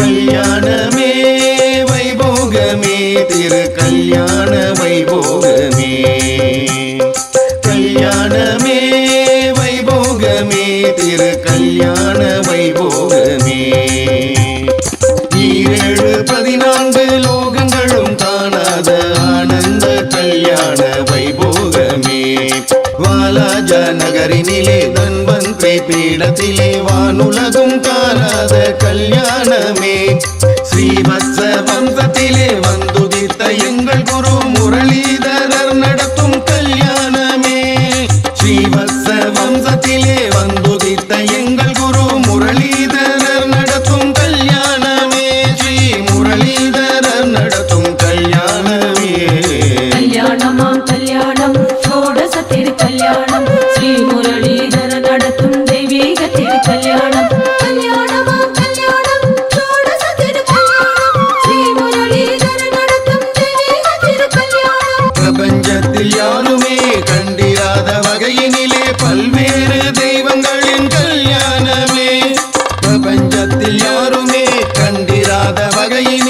கல்யாணமே வைபோகமே திரு கல்யாண வைபோகமே. கல்யாணமே வைபோகமே திரு கல்யாண வைபோகமே. ஈரேழு பதினான்கு லோகங்களும் காணாத ஆனந்த கல்யாண வைபோகமே. வாலாஜா நகரினிலே தன்வந்தை பீடத்திலே வானுலகும் காணாத ஸ்ரீவத்ச வம்சத்திலே வந்துதித்த எங்கள் குரு முரளிதரர் நடத்தும் கல்யாணமே. ஸ்ரீவத்ச வம்சத்திலே வந்துதித்த எங்கள் குரு முரளிதரர் நடத்தும் கல்யாணமே. ஸ்ரீ முரளிதரர் நடத்தும் கல்யாணமே. கல்யாணமாம் கல்யாணம் ஷோடச திரு கல்யாணம். ஸ்ரீ முரளிதர நடத்தும் பிரபஞ்சத்தில் யாருமே கண்டிராத வகையினிலே பல்வேறு தெய்வங்களின் கல்யாணமே. பிரபஞ்சத்தில் யாருமே கண்டிராத வகையினிலே